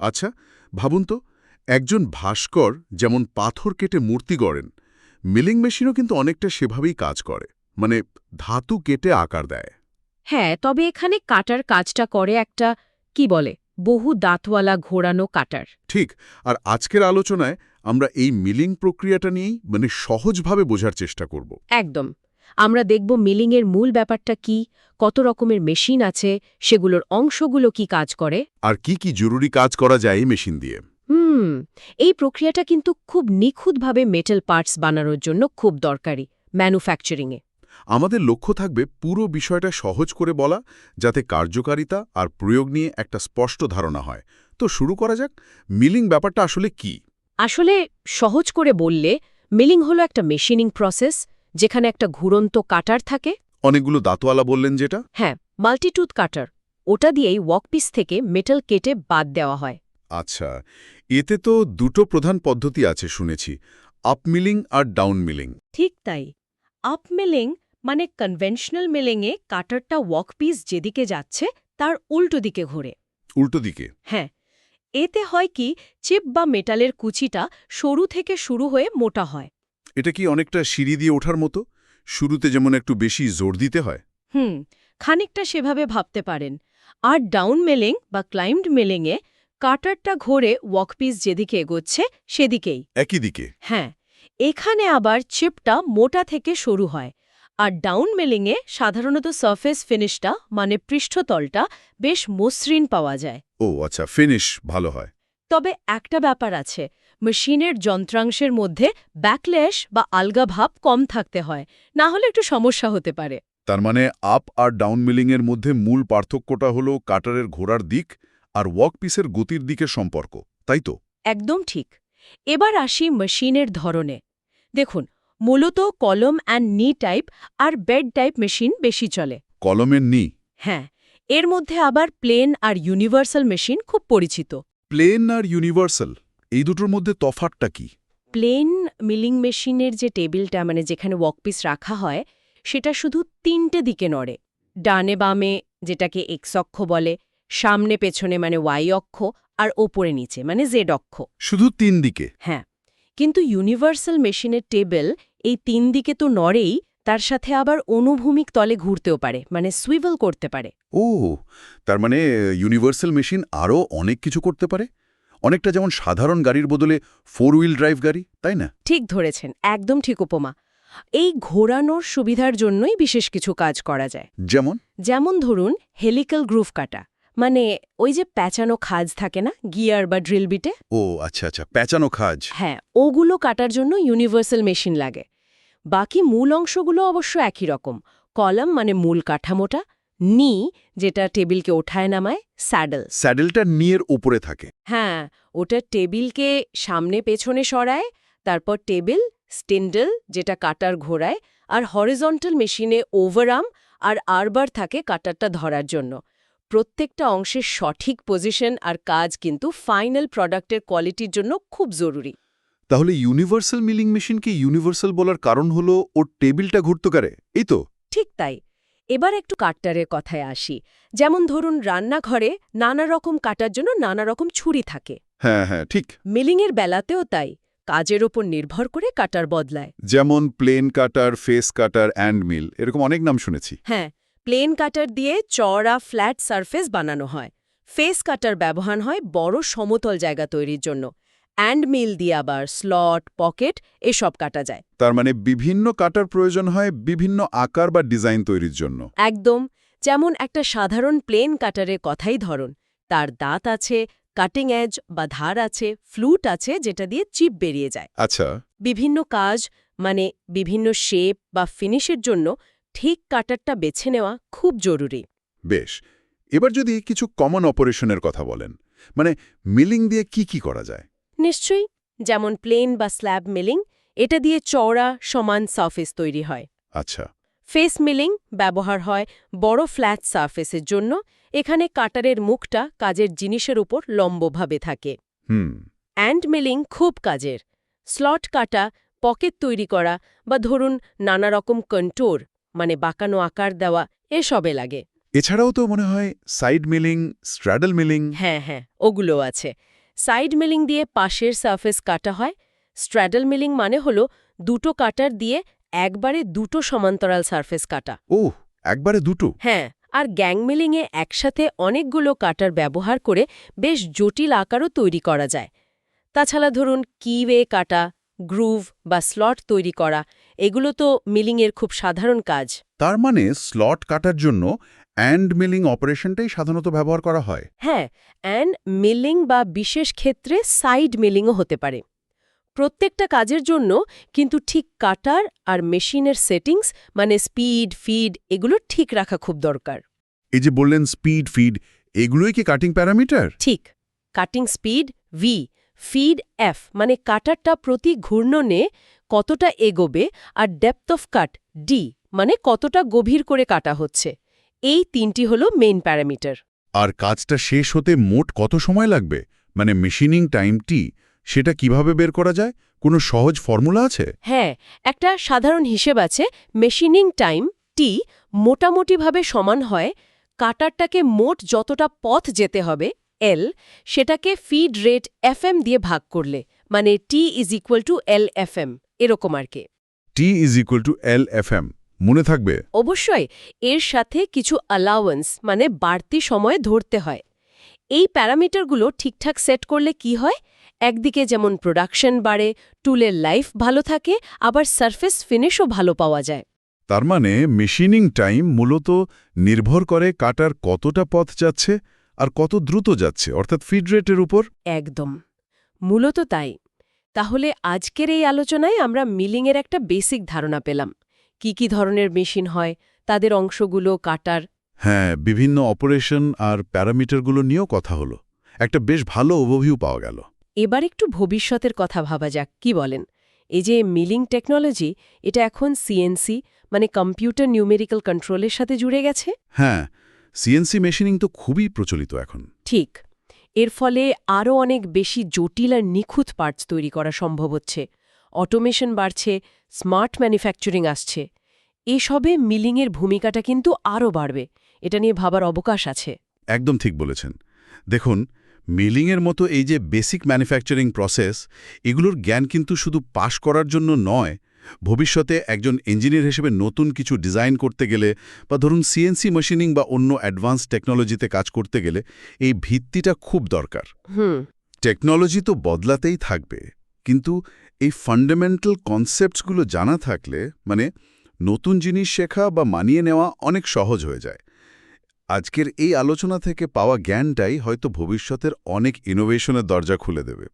আচ্ছা ভাবুন তো একজন ভাস্কর যেমন পাথর কেটে মূর্তি গড়েন মিলিং মেশিনও কিন্তু অনেকটা সেভাবেই কাজ করে মানে ধাতু কেটে আকার দেয়। হ্যাঁ তবে এখানে কাটার কাজটা করে একটা কি বলে বহু দাঁতওয়ালা ঘোরানো কাটার। ঠিক আর আজকের আলোচনায় আমরা এই মিলিং প্রক্রিয়াটা নিয়েই মানে সহজভাবে বোঝার চেষ্টা করব। একদম। আমরা দেখব মিলিংয়ের মূল ব্যাপারটা কি কত রকমের মেশিন আছে সেগুলোর অংশগুলো কি কাজ করে। আর কি কি জরুরি কাজ করা যায় এই মেশিন দিয়ে। হুম এই প্রক্রিয়াটা কিন্তু খুব নিখুঁতভাবে মেটাল পার্টস বানানোর জন্য খুব দরকারি ম্যানুফ্যাকচারিংয়ে। আমাদের লক্ষ্য থাকবে পুরো বিষয়টা সহজ করে বলা যাতে কার্যকারিতা আর প্রয়োগ নিয়ে একটা স্পষ্ট ধারণা হয়। তো শুরু করা যাক মিলিং ব্যাপারটা আসলে কি? আসলে সহজ করে বললে মিলিং হলো একটা মেশিনিং প্রসেস যেখানে একটা ঘুরন্ত কাটার থাকে? অনেকগুলো দাঁতওয়ালা বললেন যেটা। হ্যাঁ মাল্টিটুথ কাটার। ওটা দিয়েই ওয়াকপিস থেকে মেটাল কেটে বাদ দেওয়া হয়। আচ্ছা এতে তো দুটো প্রধান পদ্ধতি আছে শুনেছি আপ মিলিং আর ডাউন মিলিং ঠিক তাই। আপ মিলিং মানে কনভেনশনাল মিলিংয়ে কাটারটা ওয়াকপিস যেদিকে যাচ্ছে তার উল্টো দিকে ঘোরে। উল্টো দিকে। হ্যাঁ এতে হয় কি চিপ বা মেটালের কুচিটা সরু থেকে শুরু হয়ে মোটা হয়। এটা কি অনেকটা সিঁড়ি দিয়ে ওঠার মতো? শুরুতে যেমন একটু বেশি জোর দিতে হয়। হুম খানিকটা সেভাবে ভাবতে পারেন। আর ডাউন মেলিং বা ক্লাইম্ড মেলিংয়ে কাটারটা ঘোরে ওয়াকপিস যেদিকে এগোচ্ছে সেদিকেই। একই দিকে। হ্যাঁ এখানে আবার চিপটা মোটা থেকে সরু হয়। আর ডাউন মেলিংয়ে সাধারণত সারফেস ফিনিশটা মানে পৃষ্ঠতলটা বেশ মসৃণ পাওয়া যায়। ও আচ্ছা ফিনিশ ভালো হয়। তবে একটা ব্যাপার আছে মেশিনের যন্ত্রাংশের মধ্যে ব্যাকল্যাশ বা আলগা ভাব কম থাকতে হয় না হলে একটু সমস্যা হতে পারে। তার মানে আপ আর ডাউন মিলিংয়ের মধ্যে মূল পার্থক্যটা হলো কাটারের ঘোরার দিক আর ওয়ার্কপিসের গতির দিকের সম্পর্ক তাই তো? একদম ঠিক। এবার আসি মেশিনের ধরনে। দেখুন মূলত কলম অ্যান্ড নি টাইপ আর বেড টাইপ মেশিন বেশি চলে। কলমের নি? হ্যাঁ এর মধ্যে আবার প্লেন আর ইউনিভার্সাল মেশিন খুব পরিচিত। প্লেন আর ইউনিভার্সাল এই দুটোর মধ্যে তফাতটা কি? প্লেন মিলিং মেশিনের যে টেবিলটা মানে যেখানে ওয়ার্কপিস রাখা হয় সেটা শুধু তিনটে দিকে নড়ে। ডানে বামে যেটাকে এক্স অক্ষ বলে সামনে পেছনে মানে ওয়াই অক্ষ আর ওপরে নিচে মানে জেড অক্ষ। শুধু তিন দিকে? হ্যাঁ কিন্তু ইউনিভার্সাল মেশিনের টেবিল এই তিন দিকে তো নড়েই তার সাথে আবার অনুভূমিক তলে ঘুরতেও পারে মানে সুইভেল করতে পারে। ও তার মানে ইউনিভার্সাল মেশিন আরও অনেক কিছু করতে পারে? অনেকটা যেমন সাধারণ গাড়ির বদলে ফোর হুইল ড্রাইভ গাড়ি তাই না? ঠিক ধরেছেন একদম ঠিক উপমা। এই ঘোরানোর সুবিধার জন্যই বিশেষ কিছু কাজ করা যায়। যেমন? যেমন ধরুন হেলিক্যাল গ্রুভ কাটা মানে ওই যে প্যাঁচানো খাজ থাকে না গিয়ার বা ড্রিল বিটে? ও আচ্ছা আচ্ছা প্যাঁচানো খাজ। হ্যাঁ ওগুলো কাটার জন্য ইউনিভার্সাল মেশিন লাগে। বাকি মূল অংশগুলো অবশ্য একই রকম। কলাম মানে মূল কাঠামোটা নি যেটা টেবিলকে ওঠায় নামায় স্যাডেল। স্যাডেলটা নিয়ের উপরে থাকে। হ্যাঁ ওটা টেবিলকে সামনে পেছনে সরায় তারপর টেবিল স্টেন্ডেল যেটা কাটার ঘোরায় আর হরিজন্টাল মেশিনে ওভারআর্ম আর আরবার থাকে কাটারটা ধরার জন্য। প্রত্যেকটা অংশের সঠিক পজিশন আর কাজ কিন্তু ফাইনাল প্রোডাক্টের কোয়ালিটির জন্য খুব জরুরি। তাহলে ইউনিভার্সাল মিলিং মেশিনকে ইউনিভার্সাল বলার কারণ হলো ওর টেবিলটা ঘুরতে পারে? এই তো। ঠিক তাই। এবার একটু কাট্টারের কথায় আসি। যেমন ধরুন রান্নাঘরে নানা রকম কাটার জন্য নানা রকম ছুরি থাকে। হ্যাঁ হ্যাঁ ঠিক। মিলিংয়ের বেলাতেও তাই। কাজের ওপর নির্ভর করে কাটার বদলায়। যেমন plane cutter face cutter end mill এরকম অনেক নাম শুনেছি। হ্যাঁ প্লেন কাটার দিয়ে চড়া ফ্ল্যাট সারফেস বানানো হয়। ফেস কাটার ব্যবহার হয় বড় সমতল জায়গা তৈরির জন্য। অ্যান্ড মিল দিয়ে আবার স্লট পকেট এসব কাটা যায়। তার মানে বিভিন্ন কাটার প্রয়োজন হয় বিভিন্ন আকার বা ডিজাইন তৈরির জন্য। একদম। যেমন একটা সাধারণ প্লেন কাটারের কথাই ধরুন। তার দাঁত আছে কাটিং এজ বা ধার আছে ফ্লুট আছে যেটা দিয়ে চিপ বেরিয়ে যায়। আচ্ছা। বিভিন্ন কাজ মানে বিভিন্ন শেপ বা ফিনিশের জন্য ঠিক কাটারটা বেছে নেওয়া খুব জরুরি। বেশ। এবার যদি কিছু কমন অপারেশনের কথা বলেন মানে মিলিং দিয়ে কি কি করা যায়? নিশ্চয়ই যেমন প্লেন বা স্ল্যাব মিলিং এটা দিয়ে চওড়া সমান সারফেস তৈরি হয়। আচ্ছা। ফেস মিলিং ব্যবহার হয় বড় ফ্ল্যাট সারফেসের জন্য এখানে কাটারের মুখটা কাজের জিনিসের উপর লম্বভাবে থাকে। হুম। অ্যান্ড মিলিং খুব কাজের। স্লট কাটা পকেট তৈরি করা বা ধরুন নানা রকম কন্টোর মানে বাঁকানো আকার দেওয়া এসবে লাগে। এছাড়াও তো মনে হয় সাইড মিলিং স্ট্র্যাডল মিলিং। হ্যাঁ হ্যাঁ ওগুলো আছে। সাইড মিলিং দিয়ে পাশের সারফেস কাটা হয় স্ট্র্যাডল মিলিং মানে হলো দুটো কাটার দিয়ে একবারে দুটো সমান্তরাল সারফেস কাটা। ওহ একবারে দুটো? হ্যাঁ আর গ্যাং মিলিংয়ে একসাথে অনেকগুলো কাটার ব্যবহার করে বেশ জটিল আকারও তৈরি করা যায়। তাছাড়া ধরুন কিওয়ে কাটা গ্রুভ বা স্লট তৈরি করা এগুলো তো মিলিংয়ের খুব সাধারণ কাজ। তার মানে স্লট কাটার জন্য অ্যান্ড মিলিং অপারেশনটাই সাধারণত ব্যবহার করা হয়। হ্যাঁ অ্যান্ড মিলিং বা বিশেষ ক্ষেত্রে সাইড মিলিংও হতে পারে। প্রত্যেকটা কাজের জন্য কিন্তু ঠিক কাটার আর মেশিনের সেটিংস মানে স্পিড ফিড এগুলো ঠিক রাখা খুব দরকার। এই যে বললেন স্পিড ফিড এগুলোই কি কাটিং প্যারামিটার ঠিক cutting speed V feed F মানে কাটারটা প্রতি ঘূর্ণনে কতটা এগোবে আর ডেপথ অফ কাট ডি মানে কতটা গভীর করে কাটা হচ্ছে। এই তিনটি হলো মেইন প্যারামিটার আর কাজটা শেষ হতে মোট কত সময় লাগবে? মানে মেশিনিং টাইমটি সেটা কীভাবে বের করা যায়? কোনো সহজ ফর্মুলা আছে? হ্যাঁ একটা সাধারণ হিসেব আছে মেশিনিং টাইম টি মোটামুটিভাবে সমান হয় কাটারটাকে মোট যতটা পথ যেতে হবে এল সেটাকে ফিড রেট এফএম দিয়ে ভাগ করলে মানে T is equal to L FM এরকম আর কি। T is equal to L F M মনে থাকবে? অবশ্যই। এর সাথে কিছু অ্যালাওয়েন্স মানে বাড়তি সময় ধরতে হয়। এই প্যারামিটারগুলো ঠিকঠাক সেট করলে কি হয়? একদিকে যেমন প্রোডাকশন বাড়ে টুলের লাইফ ভালো থাকে আবার সারফেস ফিনিশও ভালো পাওয়া যায়। তার মানে মেশিনিং টাইম মূলত নির্ভর করে কাটার কতটা পথ যাচ্ছে আর কত দ্রুত যাচ্ছে অর্থাৎ ফিড রেটের উপর। একদম। মূলত তাই। তাহলে আজকের এই আলোচনায় আমরা মিলিংয়ের একটা বেসিক ধারণা পেলাম। কি কি ধরনের মেশিন হয় তাদের অংশগুলো কাটার। হ্যাঁ বিভিন্ন অপারেশন আর প্যারামিটারগুলো নিয়েও কথা হলো। একটা বেশ ভালো ওভারভিউ পাওয়া গেল। এবার একটু ভবিষ্যতের কথা ভাবা যাক কি বলেন? এই যে মিলিং টেকনোলজি এটা এখন সিএনসি মানে কম্পিউটার নিউমেরিক্যাল কন্ট্রোলের সাথে জুড়ে গেছে? হ্যাঁ সিএনসি মেশিনিং তো খুবই প্রচলিত এখন। ঠিক। এর ফলে আরও অনেক বেশি জটিল আর নিখুঁত পার্টস তৈরি করা সম্ভব হচ্ছে। অটোমেশন বাড়ছে স্মার্ট ম্যানুফ্যাকচারিং আসছে। এসবে মিলিংয়ের ভূমিকাটা কিন্তু আরও বাড়বে। এটা নিয়ে ভাবার অবকাশ আছে। একদম ঠিক বলেছেন। দেখুন মিলিংয়ের মতো এই যে বেসিক ম্যানুফ্যাকচারিং প্রসেস এগুলোর জ্ঞান কিন্তু শুধু পাশ করার জন্য নয় ভবিষ্যতে একজন ইঞ্জিনিয়ার হিসেবে নতুন কিছু ডিজাইন করতে গেলে বা ধরুন সিএনসি মেশিনিং বা অন্য অ্যাডভান্স টেকনোলজিতে কাজ করতে গেলে এই ভিত্তিটা খুব দরকার। হুম। টেকনোলজি তো বদলাতেই থাকবে। কিন্তু এই ফান্ডামেন্টাল কনসেপ্টসগুলো জানা থাকলে মানে নতুন জিনিস শেখা বা মানিয়ে নেওয়া অনেক সহজ হয়ে যায়। আজকের এই আলোচনা থেকে পাওয়া জ্ঞানটাই হয়তো ভবিষ্যতের অনেক ইনোভেশনের দরজা খুলে দেবে।